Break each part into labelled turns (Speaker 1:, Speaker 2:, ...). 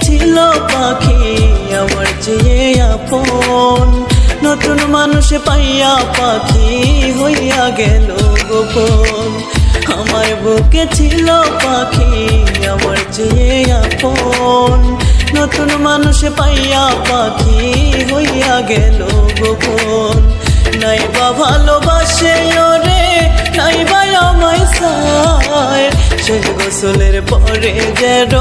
Speaker 1: ছিল পাখি, আমার চেয়ে আপন। নতুন মানুষ পাইয়া পাখি হইয়া গেল গোপন। আমার বুকে ছিল পাখি, আমার চেয়ে আপন। নতুন মানুষ পাইয়া পাখি হইয়া গেল গোপন। নাই বা ভালোবাসে ওরে গোসলের পরে যেন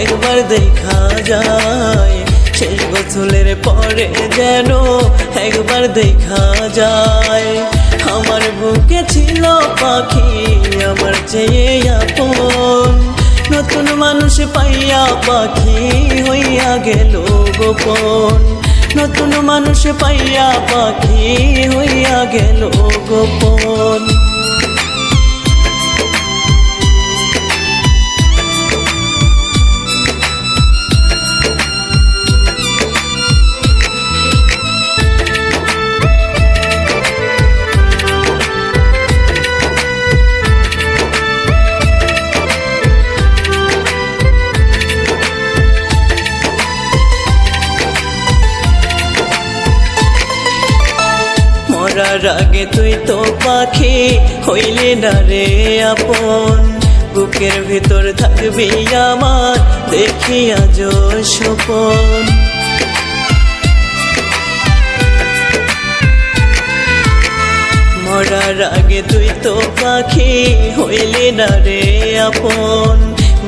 Speaker 1: একবার দেখা যায়। শেষ গোসলের পরে যেন একবার দেখা যায়। আমার বুকে ছিল পাখি, আমার চেয়ে আপন। নতুন মানুষ পাইয়া পাখি হইয়া গেল গোপন। নতুন মানুষ পাইয়া পাখি হইয়া গেল গোপন। মরার আগে তুই তো পাখি হইলি না রে আপন। বুকের ভিতর থাকবি আমার, দেখি আজ সপন মরার আগে তুই তো পাখি হইলি না রে আপন।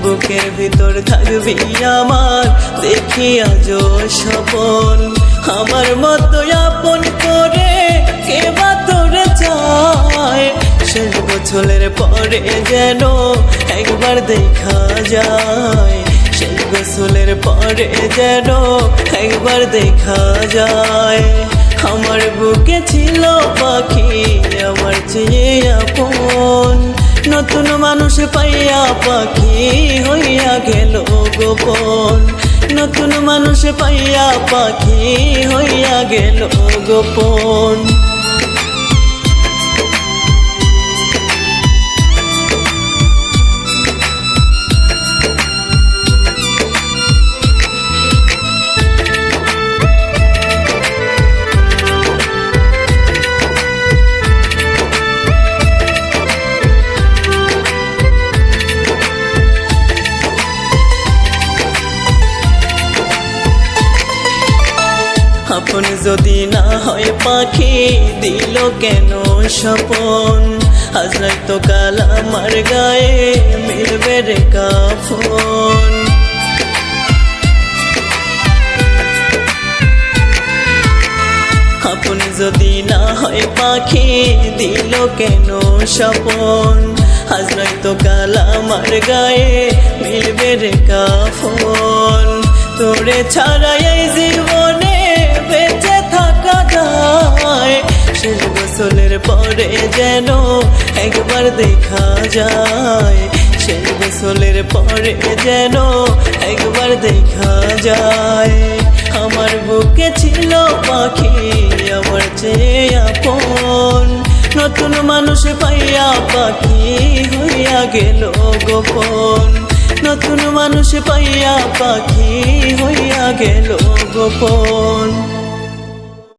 Speaker 1: বুকের ভিতর থাকবি আমার, দেখি আজ সপন আমার মতো আপন করে বছরের যেন একবার দেখা যায়। শেষ গোসলের পরে যেন একবার দেখা যায়। আমার বুকে ছিল পাখি, আমার চেয়ে আপন। নতুন মানুষ পাইয়া পাখি হইয়া গেল গোপন। নতুন মানুষ পাইয়া পাখি হইয়া গেল গোপন। আপন যদি না হয় পাখি দিল কেন স্বপন? আজ তো কাল আমার গায়ে মিলবে রে কাফন। আপন যদি না হয় পাখি দিল কেন স্বপন? আজ তো কাল আমার গায়ে মিলবে রে কাফন। তোরে ছাড়াই জীবনে একবার দেখা যায় শেষ গোসলের পরে যেন একবার দেখা যায়। আমার বুকে ছিল পাখি, আমার চেয়ে আপন। নতুন মানুষ পাইয়া পাখি হইয়া গেল গোপন। নতুন মানুষ পাইয়া পাখি হইয়া গেল গোপন।